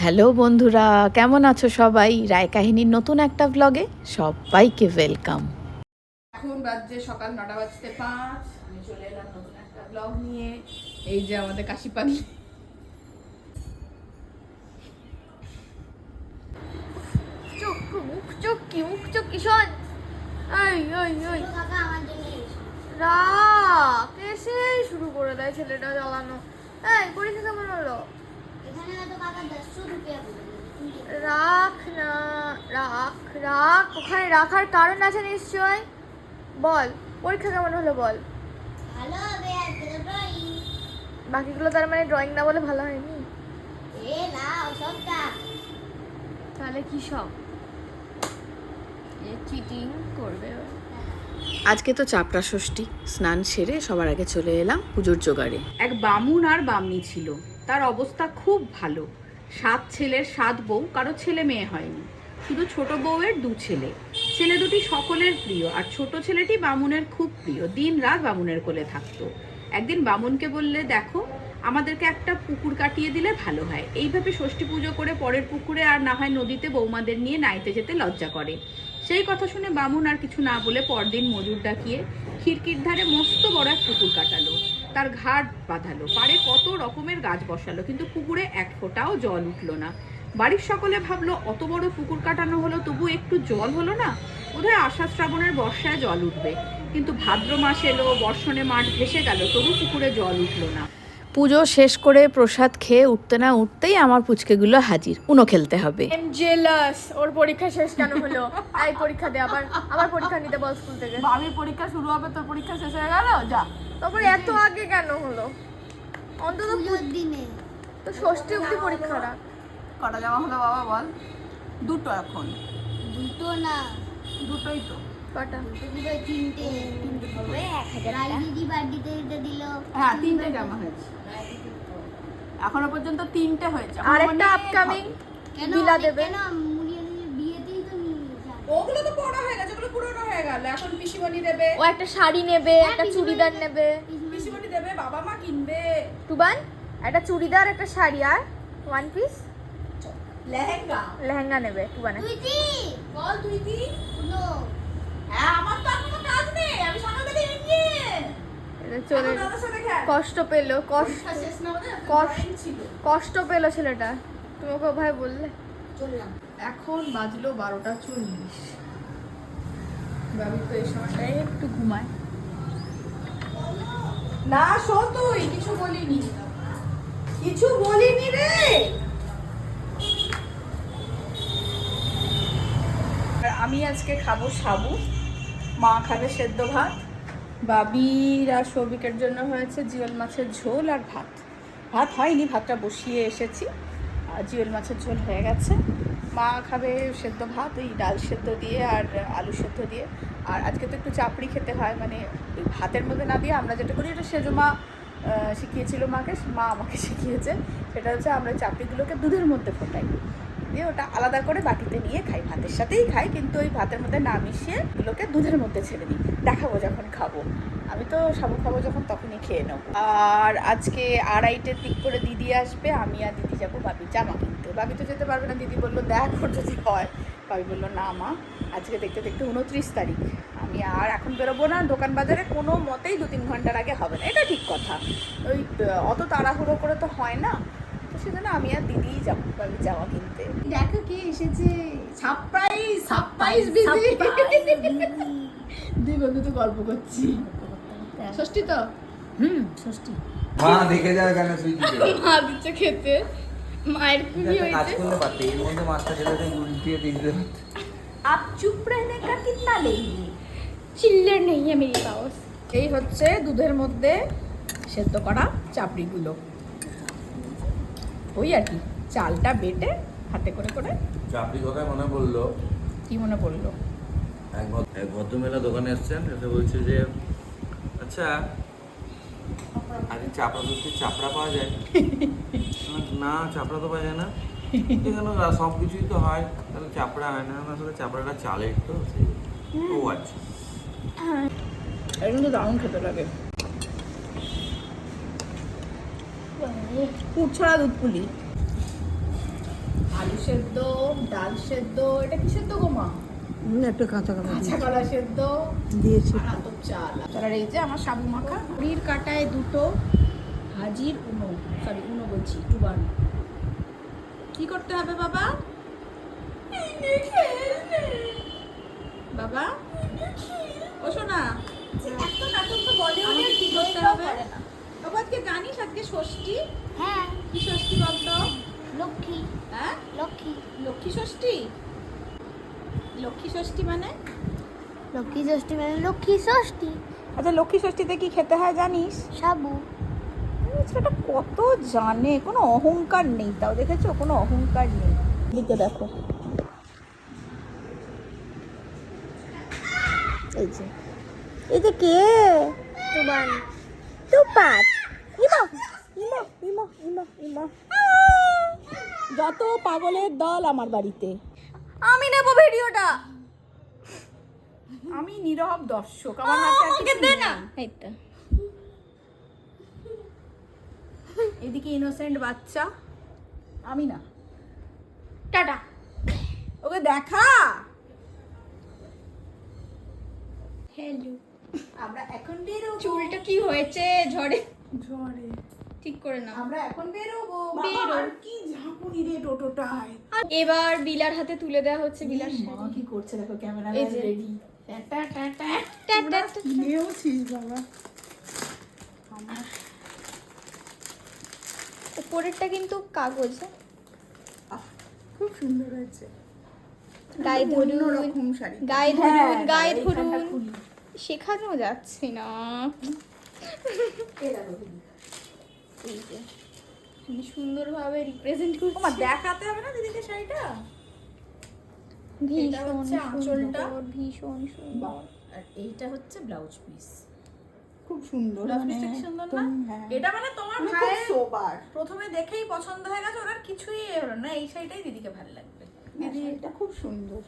Hello বন্ধুরা কেমন আছো সবাই? রায় কাহিনীর নতুন একটা ব্লগে সবাইকে ওয়েলকাম এখন বাজছে সকাল নটা বাজতে পাঁচ। আমি চলে এলাম নতুন একটা ব্লগ নিয়ে। এই যে আমাদের কাশি পানি মুখ চোখ কি মুখ চোখ কি শোন এই এই এই রাখ এসেই শুরু করে দেয় ছেলেটা জ্বালানো। এই পরীক্ষা কেমন হলো? রাখ না রাখ রাখ। ওখানে রাখার কারণ আছে নিশ্চয়? বল পরীক্ষা কেমন হলো বল? বাকিগুলো তার মানে ড্রয়িং না বলে ভালো হয়নি? তাহলে কি সব? চিটিং করবে ও। আজকে তো চাপড়া ষষ্ঠী স্নান সেরে সবার আগে চলে এলাম পুজোর জোগাড়ে। এক বামুন আর বামনি ছিল তার অবস্থা খুব ভালো। সাত ছেলের সাত বউ, কারও ছেলে মেয়ে হয়নি। শুধু ছোট বউয়ের দু ছেলে। ছেলে দুটি সকলের প্রিয়, আর ছোট ছেলেটি বামুনের খুব প্রিয়। দিন রাত বামুনের কোলে থাকতো। একদিন বামুনকে বললে, দেখো, আমাদেরকে একটা পুকুর কাটিয়ে দিলে ভালো হয়। এইভাবে ষষ্ঠী পুজো করে পরের পুকুরে আর না হয় নদীতে বৌমাদের নিয়ে নাইতে যেতে লজ্জা করে। সেই কথা শুনে বামুন আর কিছু না বলে পরদিন মজুর ডাকিয়ে খিড়কির ধারে মস্ত বড় এক পুকুর কাটালো। তার ঘাট বাঁধালো। পাড়ে কত রকমের গাছ বসালো কিন্তু পুকুরে এক ফোঁটাও জল উঠল না। বাড়ির সকলে ভাবলো অত বড় পুকুর কাটানো হলো তবু একটু জল হলো না? বোধহয় আষাঢ় শ্রাবণের বর্ষায় জল উঠবে। কিন্তু ভাদ্র মাস এলো বর্ষণে মাঠ ভেসে গেল তবু পুকুরে জল উঠল না। পুজো শেষ করে প্রসাদ খেয়ে উঠতে না উঠতেই আমার পুচকেগুলো হাজির। উনো খেলতে হবে। এম জেলাস ওর পরীক্ষা শেষ কেন হলো? এই পরীক্ষা দে আবার আবার পরীক্ষা নিতে বল স্কুল থেকে। আমি পরীক্ষা শুরু হবে তোর পরীক্ষা শেষ হয়ে গেল? যা। তারপরে এত আগে কেন হলো? অন্তত দিনে। তো ষষ্ঠী অবধি পরীক্ষা রাখ কটা জামা হলো বাবা বল? দুটো এখন। দুটো না। দুটোই তো। কটা? দুটো তিনটে। রাই দিদি বার্থডেতে এটা দিল। হ্যাঁ তিনটে জামা হয়েছে। এখনও পর্যন্ত তিনটে হয়েছে। আরেকটা আপকামিং কেন দেবে মুড়িয়ে বিয়েতেই তো নিয়ে ওগুলো তো বড় হয়ে গেছে। পুরনো হয়ে গেল। এখন পিসিমণি দেবে। ও একটা শাড়ি নেবে একটা চুড়িদার নেবে। পিসিমণি দেবে বাবা মা কিনবে। টুবান একটা চুড়িদার একটা শাড়ি আর ওয়ান পিস লেহেঙ্গা। লেহেঙ্গা নেবে টুবানে। তুই কি বল তুই কি শুনো হ্যাঁ আমার তো কোনো কাজ নেই। আমি সকাল থেকে চলে কষ্ট পেল কষ্ট। কষ্ট- drawing ছিল। কষ্ট পেল ছেলেটা। তোমাকে ভাই বললে? এখন বাজলো বারোটা চল্লিশ। বাবি তো এই সময়টাই একটু ঘুমায়। না শো তুই কিছু বলিনি। কিছু বলিনি রে! আমি আজকে খাব সাবু। মা খাবে সেদ্ধ ভাত। বাবির আর সৌভিকের জন্য হয়েছে জিওল মাছের ঝোল আর ভাত। ভাত হয়নি ভাতটা বসিয়ে এসেছি। আর জিওল মাছের ঝোল হয়ে গেছে। মা খাবে সেদ্ধ ভাত এই ডাল সেদ্ধ দিয়ে আর আলু সেদ্ধ দিয়ে। আর আজকে তো একটু চাপড়ি খেতে হয় মানে ভাতের মধ্যে না দিয়ে আমরা যেটা করি, এটা সেজো মা শিখিয়েছিল মাকে, মা আমাকে শিখিয়েছে। সেটা হচ্ছে আমরা চাপড়িগুলোকে দুধের মধ্যে ফোটাই। দিয়ে ওটা আলাদা করে বাটিতে নিয়ে খাই, ভাতের সাথেই খাই, কিন্তু ওই ভাতের মধ্যে না মিশিয়ে এগুলোকে দুধের মধ্যে ছেড়ে দিই। দেখাবো যখন খাব। আমি তো সাবু খাব যখন তখনই খেয়ে নেব। আর আজকে আড়াইটের দিক করে দিদি আসবে, আমি আর দিদি যাব বাবির জামা কিনতে। বাবি তো যেতে পারবে না, দিদি বলল, দেখ যদি হয়। বাবি বলল না মা আজকে দেখতে দেখতে উনত্রিশ তারিখ। আমি আর এখন বেরোবো না দোকান বাজারে কোনো মতেই দু তিন ঘণ্টার আগে হবে না। এটা ঠিক কথা। ওই অত তাড়াহুড়ো করে তো হয় না। তো সেজন্য আমি আর দিদিই যাব জামা কিনতে। দেখো কে এসেছে। সারপ্রাইজ সারপ্রাইজ বিজি দুই বন্ধু তো গল্প করছি। ষষ্ঠী তো? হুম ষষ্ঠী। মা দেখে যাও কেন তুই মা দিচ্ছে খেতে। মায়ের কি এটা একটা কাজ হয়েছে করলে পারতে এর মধ্যে মাছটা ছেড়ে দিয়ে উল্টিয়ে দিয়ে দিতে পারতে আপ চুপ रहने का कितना लेंगे চিল্লার নেই মেরি পাওস এই হচ্ছে দুধের মধ্যে সেদ্ধ করা চাপড়িগুলো ওই আর কি চালটা বেটে হাতে করে করে চাপড়ি কথায় মনে পড়লো কি মনে পড়লো এক ভদ্র- এক ভদ্রমেলা দোকানে এসছেন এসে বলছে যে আচ্ছা আজ চাপড়া দুধ চাপড়া পাওয়া যায় না চাপড়া তো পাওয়া যায় না। এখানে সব কিছুই তো হয়। তাহলে চাপড়া হয় না আসলে চাপড়াটা চালের তো ও আচ্ছা কিন্তু দারুণ খেতে লাগে। ছাড়া দুধ পুলি। সেদ্ধ ডাল সেদ্ধ এটা কি সেদ্ধ গো মা? একটু কাঁচা কাঁচা কাঁচা কলা সেদ্ধ দিয়েছি। আতপ চাল। এই যে আমার সাবু মাখা। পুরীর কাটায় দুটো হাজির উনো সরি উনো বলছি টুবান কি করতে হবে বাবা? বাবা? ও শোনা এত নাটক তো বলে আমাকে কি করতে হবে? বাবা আজকে জানিস আজকে ষষ্ঠী। হ্যাঁ। কি ষষ্ঠী বলতো? লক্ষ্মী। হ্যাঁ? লক্ষ্মী। লক্ষ্মী ষষ্ঠী? লক্ষ্মী ষষ্ঠী মানে? লক্ষ্মী ষষ্ঠী মানে লক্ষ্মী ষষ্ঠী। আচ্ছা লক্ষ্মী ষষ্ঠীতে কি খেতে হয় জানিস? সাবু। ছেলেটা কত জানে? কোনো অহংকার নেই তাও দেখেছ? কোনো অহংকার নেই। দিকে দেখো। এই যে। এই যে কে? তোমার। টুপাত ইমা ইমা ইমা ইমা ইমা। যত পাগলের দল আমার বাড়িতে। আমি নেব ভিডিওটা। আমি নীরব দর্শক আমার হাতে দে না। এইটা এদিকে ইনোসেন্ট বাচ্চা। আমি না। টাটা। ওকে দেখা। হ্যালো আমরা এখন বেরোবো। চুলটা কি হয়েছে? ঝড়ে। ঝড়ে। ঠিক করে নাও। আমরা এখন বেরোবো। বেরো। কি ঝাঁকুনি রে টোটোটায়। এবার বিলার হাতে তুলে দেওয়া হচ্ছে বিলার মা কি করছে দেখো ক্যামেরা। রেডি টা টা টা টা, টা, টা, টা। কিনেওছিস বাবা। উপরেরটা কিন্তু কাগজ। হ্যাঁ? আহ, খুব সুন্দর হয়েছে। গায়ে ধরুন অন্যরকম শাড়ি। গায়ে হ্যাঁ, ধরুন গায়ে ধরুন। শেখানো যাচ্ছে না। এই যে সুন্দরভাবে রিপ্রেজেন্ট করছি। দেখাতে হবে না দিদিকে শাড়িটা? ভীষণ ভীষণ সুন্দর। আর এইটা হচ্ছে ব্লাউজ পিস খুব সুন্দর মানে সুন্দর না? হ্যাঁ। এটা মানে তোমার মানে ভাইয়ের সোবার প্রথমে দেখেই পছন্দ হয়ে গেছে ওনার কিছুই হলো না এই শাড়িটাই দিদিকে ভালো লাগবে। দিদি এটা খুব সুন্দর।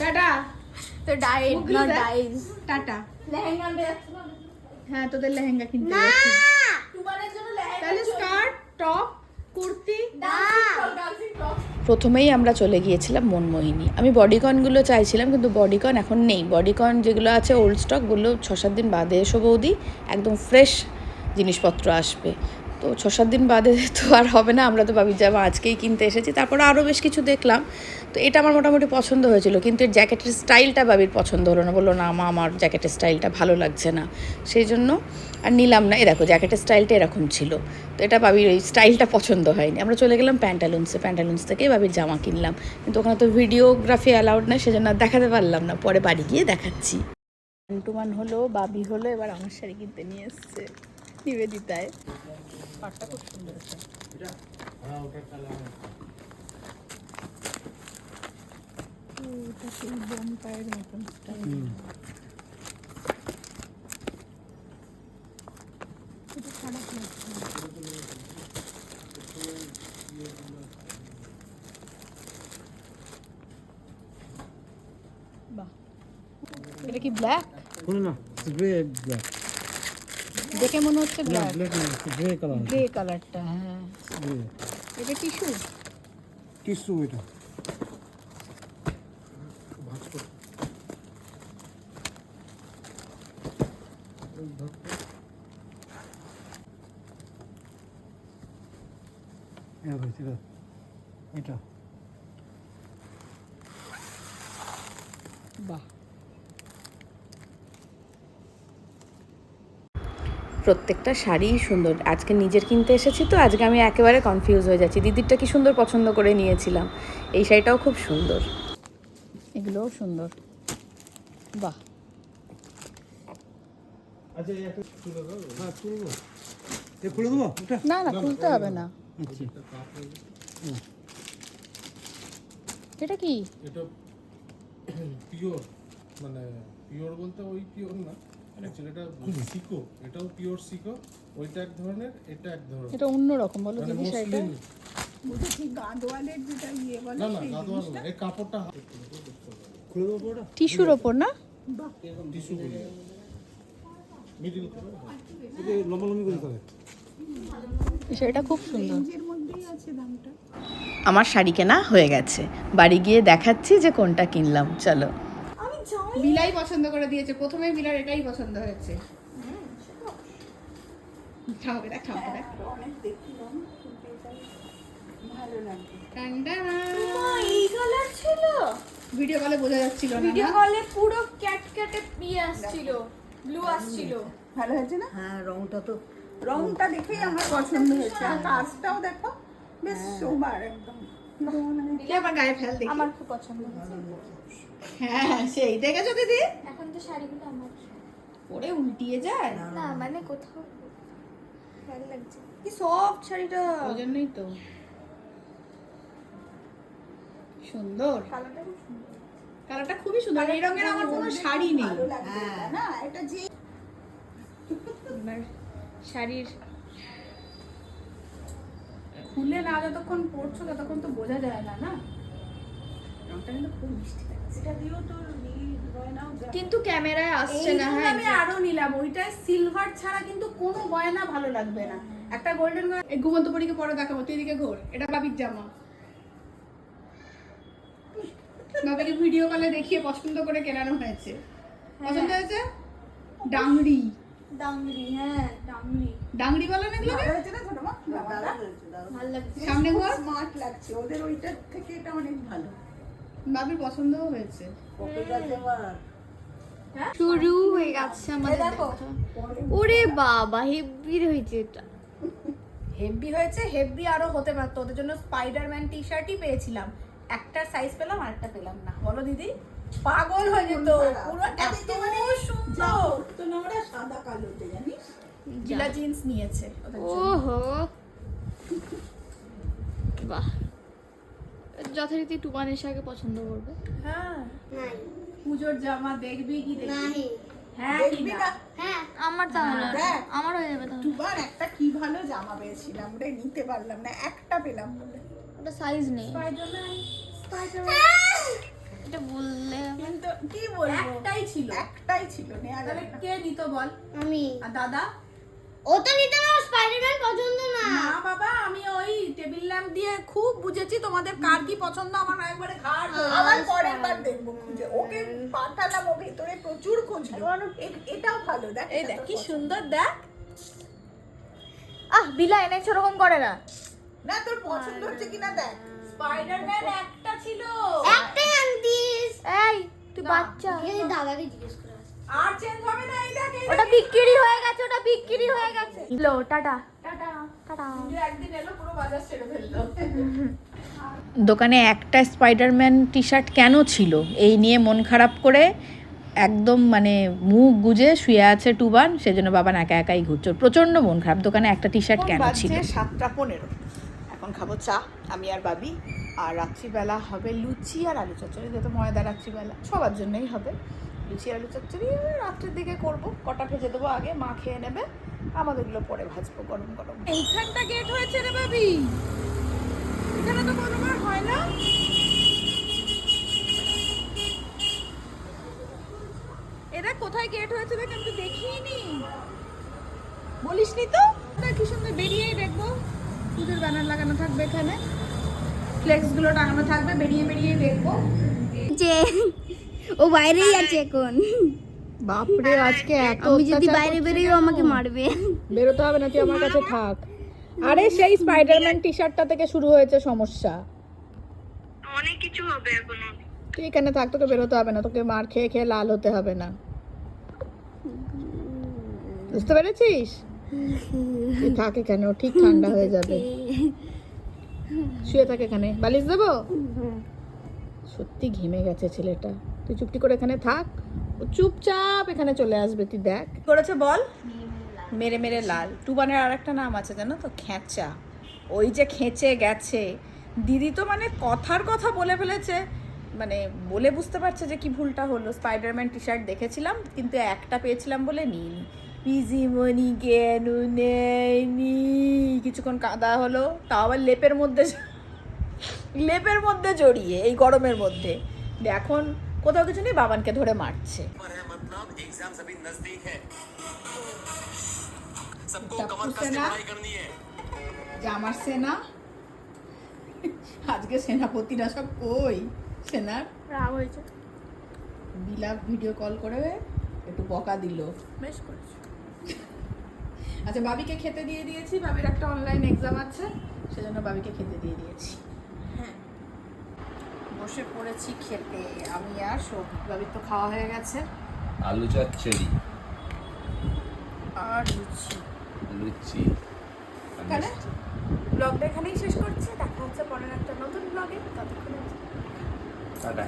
টাটা। তো মুগলি না। Dies tata. লেহেঙ্গা হ্যাঁ তোদের লেহেঙ্গা কিনতে যাচ্ছি। টুবানের জন্য লেহেঙ্গা তাহলে স্কার্ট টপ কুর্তি। ফ্রক প্রথমেই আমরা চলে গিয়েছিলাম মনমোহিনী। আমি বডিকনগুলো চাইছিলাম, কিন্তু বডিকন এখন নেই। বডিকন যেগুলো আছে ওল্ড স্টকগুলো ছ সাত দিন বাদে এসো বৌদি, একদম ফ্রেশ জিনিসপত্র আসবে। তো ছ সাত দিন বাদে তো আর হবে না, আমরা তো বাবির জামা আজকেই কিনতে এসেছি। তারপরে আরও বেশ কিছু দেখলাম। তো এটা আমার মোটামুটি পছন্দ হয়েছিল, কিন্তু এর জ্যাকেটের স্টাইলটা বাবির পছন্দ হলো না, বলল, না আমা আমার জ্যাকেটের স্টাইলটা ভালো লাগছে না। সেই জন্য আর নিলাম না। এ দেখো, জ্যাকেটের স্টাইলটা এরকম ছিল, তো এটা বাবির ওই স্টাইলটা পছন্দ হয়নি। আমরা চলে গেলাম প্যান্টালুন্সে, প্যান্টালুন্স থেকে বাবির জামা কিনলাম। কিন্তু ওখানে তো ভিডিওগ্রাফি অ্যালাউড না সেজন্য আর দেখাতে পারলাম না। পরে বাড়ি গিয়ে দেখাচ্ছি। টুমান হলো, বাবি হলো, এবার আমার শাড়ি কিনতে নিয়ে এসছে নিবেদিতায়। পাটটা খুব সুন্দর আছে এটা সেই বোমপায়ের মতন স্টাইল এটা খারাপ লাগছে না। বাহ এটা কি ব্ল্যাক gray black. দেখে মনে হচ্ছে No, black black no, it's gray color. Grey কালারটা হ্যাঁ Gray. এটা টিস্যু Tissue এটা। এটা হয়েছে, এটা। এটা বাহ প্রত্যেকটা শাড়িই সুন্দর। আজকে নিজের কিনতে এসেছি তো আজকে আমি একেবারে কনফিউজ হয়ে যাচ্ছি। দিদিরটা কি সুন্দর পছন্দ করে নিয়েছিলাম। এই শাড়িটাও খুব সুন্দর। এগুলোও সুন্দর। বাহ। হ্যাঁ, দেবো? এটা? না না খুলতে হবে না। আচ্ছা। এটা কি? এটা পিওর মানে পিওর বলতে ওই পিওর না। অ্যাকচুয়ালি এটা সিকো এটাও পিওর সিকো ওইটা এক ধরনের এটা এক ধরনের। এটা অন্যরকম বলো মানে দিদি শাড়িটা। মসলিন বুঝেছি যেটা ইয়ে বলে না না গাদোয়াল না এই কাপড়টা খুলে দেবো টিস্যুর ওপর না? টিস্যু গুলো। মিডিল করে এটা লম্বা লম্বি করে সেটা খুব সুন্দর। এর মধ্যেই আছে দামটা। আমার শাড়ি কেনা হয়ে গেছে। বাড়ি গিয়ে দেখাচ্ছি যে কোনটা কিনলাম। চলো। বিলাই পছন্দ করে দিয়েছে। প্রথমে বিলার এটাই পছন্দ হয়েছে। ভিডিও কলে বোঝা যাচ্ছিল না ভিডিও কলে পুরো ক্যাট ক্যাটে ইয়ে আসছিল ব্লু আসছিল। ভালো হয়েছে না? হ্যাঁ রংটা তো রংটা দেখেই আমার পছন্দ হয়েছে। আর কাজটাও দেখো বেশ সোবার একদম। দিলে আমার গায়ে ফেল দেখি। আমার খুব পছন্দ হ্যাঁ সেই দেখেছ দিদি? এখন তো শাড়িগুলো আমার। পরে উল্টিয়ে যায়। না মানে কোথাও ভালো লাগছে। কি সফট শাড়িটা। ওই জন্যই তো। সুন্দর। কালারটা খুব সুন্দর কালারটা খুবই সুন্দর। এই রঙের আমার কোনো শাড়ি নেই। ভালো না এটা যে শাড়ির খুলে না যতক্ষণ পড়ছো ততক্ষণ তো বোঝা যায় না না? রংটা কিন্তু খুব মিষ্টি লাগছে। এটা দিয়েও তোর নীল গয়নাও যায়। কিন্তু ক্যামেরায় আসছে না হ্যাঁ আমি আরও নিলাম ওইটায় সিলভার ছাড়া কিন্তু কোনো গয়না ভালো লাগবে না। একটা গোল্ডেন গয়না এই ঘুমন্ত পরীকে পরে দেখাবো তুই এদিকে ঘোর এটা বাবির জামা। বাবাকে ভিডিও কলে দেখিয়ে পছন্দ করে কেনানো হয়েছে। পছন্দ হয়েছে? ডাংরি। ডাংরি হ্যাঁ ডাংরি। ডাংরি বলে না এগুলোকে? ভালো না ছোট মা? ভালো লাগছে। সামনে ঘর? স্মার্ট লাগছে। ওদের ওইটার থেকে এটা অনেক ভালো। বাবির পছন্দও হয়েছে। শুরু হয়ে গেছে আমাদের ওরে বাবা হেভি হয়েছে এটা। হেভি হয়েছে হেভি আরও হতে পারতো। ওদের জন্য স্পাইডারম্যান টি শার্টই পেয়েছিলাম। একটা সাইজ পেলাম আর একটা পেলাম না। বলো দিদি। পাগল হয়ে যেত। পুরো এত সুন্দর। তো না ওরা সাদা কালোতে জানিস? জিলা জিন্স নিয়েছে। ওহো। বাহ। যথারীতি টুবানের শাকে পছন্দ করবে। হ্যাঁ। নাই। পুজোর জামা দেখবি কি দেখবি? হ্যাঁ হ্যাঁ আমার তাহলে। দেখ। আমার হয়ে যাবে তাহলে। একটা কি ভালো জামা পেয়েছিলাম রে নিতে পারলাম না একটা পেলাম বলে। ওটা সাইজ নেই। এটা বললে কিন্তু কি বলব? একটাই ছিল। একটাই ছিল যাবে কে নিত বল? আমি। আর দাদা? ও তো নিতে না স্পাইডারম্যান পছন্দ না। না বাবা আমি ওই টেবিল ল্যাম্প দিয়ে খুব বুঝেছি তোমাদের কার কি পছন্দ আমার একবারে ঘাড় আবার পরের বার দেখব খুঁজে। ওকে পাঠালাম ও ভেতরে প্রচুর খুঁজলো। এটাও ভালো দেখ এই দেখ কি সুন্দর দেখ। আহ বিলা এনেছে ওরকম করে না। না তোর পছন্দ হচ্ছে কিনা দেখ। স্পাইডারম্যান একটা ছিল। একটাই এই তুই বাচ্চা। এই দাদাকে জিজ্ঞেস করে আর চেঞ্জ হবে না এই দেখ ওটা বিক্রি হয়ে গেছে ওটা বিক্রি হয়ে গেছে। লো টাটা। টাটা। টাটা। একদিন এলো পুরো বাজার ছেড়ে ফেলল। দোকানে একটা স্পাইডারম্যান টি শার্ট কেন ছিল? এই নিয়ে মন খারাপ করে একদম মানে মুখ গুজে শুয়ে আছে টুবান সেজন্য বাবা একা একাই ঘুরছে। ওর প্রচণ্ড মন খারাপ। দোকানে একটা টি শার্ট কেন ছিল? সাতটা পনেরো। এখন খাব চা, আমি আর বাবি। আর রাত্রিবেলা হবে লুচি আর আলু চচ্চড়ি, যেহেতু ময়দা রাত্রিবেলা। সবার জন্যই হবে। লুচি, আলু চচ্চড়ি রাত্রের দিকে করব। কটা ভেজে দেবো আগে, মা খেয়ে নেবে। আমাদেরগুলো পরে ভাজবো গরম গরম। এইখানটা গেট হয়েছে রে বাবি। এখানে তো কোনোবার হয় না। এটা কোথায় গেট হয়েছে দেখ, আমি তো দেখিনি। বলিসনি তো? কি সুন্দর বেরিয়েই দেখব। পুজোর ব্যানার লাগানো থাকবে এখানে। ফ্লেক্সগুলো টাঙানো থাকবে বেরিয়ে বেরিয়ে দেখব। যে ও বাইরেই আছে এখন। বাপরে আজকে এত আমি যদি বাইরে আমাকে মারবে। বেরোতে হবে না তুই আমার কাছে থাক। আরে সেই স্পাইডারম্যান টি শার্টটা থেকে শুরু হয়েছে সমস্যা। অনেক কিছু হবে এখনও। তুই এখানে থাক তোকে বেরোতে হবে না তোকে মার খেয়ে খেয়ে লাল হতে হবে না। বুঝতে পেরেছিস? থাক কেন ঠিক ঠান্ডা হয়ে যাবে। শুয়ে থাক এখানে। বালিশ দেবো? সত্যি ঘেমে গেছে ছেলেটা। তুই চুপটি করে এখানে থাক। ও চুপচাপ এখানে চলে আসবে, তুই দেখ। করেছে বল? মেরে মেরে লাল। টুবানের আর একটা নাম আছে, জানো তো? খেঁচা। ওই যে খেঁচে গেছে। দিদি তো মানে কথার কথা বলে ফেলেছে। মানে বলে বুঝতে পারছে যে কি ভুলটা হলো। স্পাইডারম্যান টি শার্ট দেখেছিলাম, কিন্তু একটা পেয়েছিলাম বলে নিইনি। পিজিমণি কেন নেয়নি? কিছুক্ষণ কাদা হলো তাও আবার লেপের মধ্যে লেপের মধ্যে জড়িয়ে এই গরমের মধ্যে। এখন কোথাও কিছু নেই বাবানকে ধরে মারছে। আমার সেনা? আজকে সেনাপতিরা সব কই? সেনার? রাগ হয়েছে। বিলাপ ভিডিও কল করে একটু বকা দিল। বেশ করেছ। আচ্ছা বাবিকে খেতে দিয়ে দিয়েছি। বাবির একটা অনলাইন এক্সাম আছে সেজন্য বাবিকে খেতে দিয়ে দিয়েছি। হ্যাঁ। বসে পড়েছি খেতে। আমি আর সৌভিক বাবির তো খাওয়া হয়ে গেছে। আলু চচ্চড়ি আর লুচি। লুচি। তাহলে ব্লগটা এখানেই শেষ করছি। দেখা হচ্ছে পরের একটা নতুন ব্লগে। ততক্ষণে টাটা।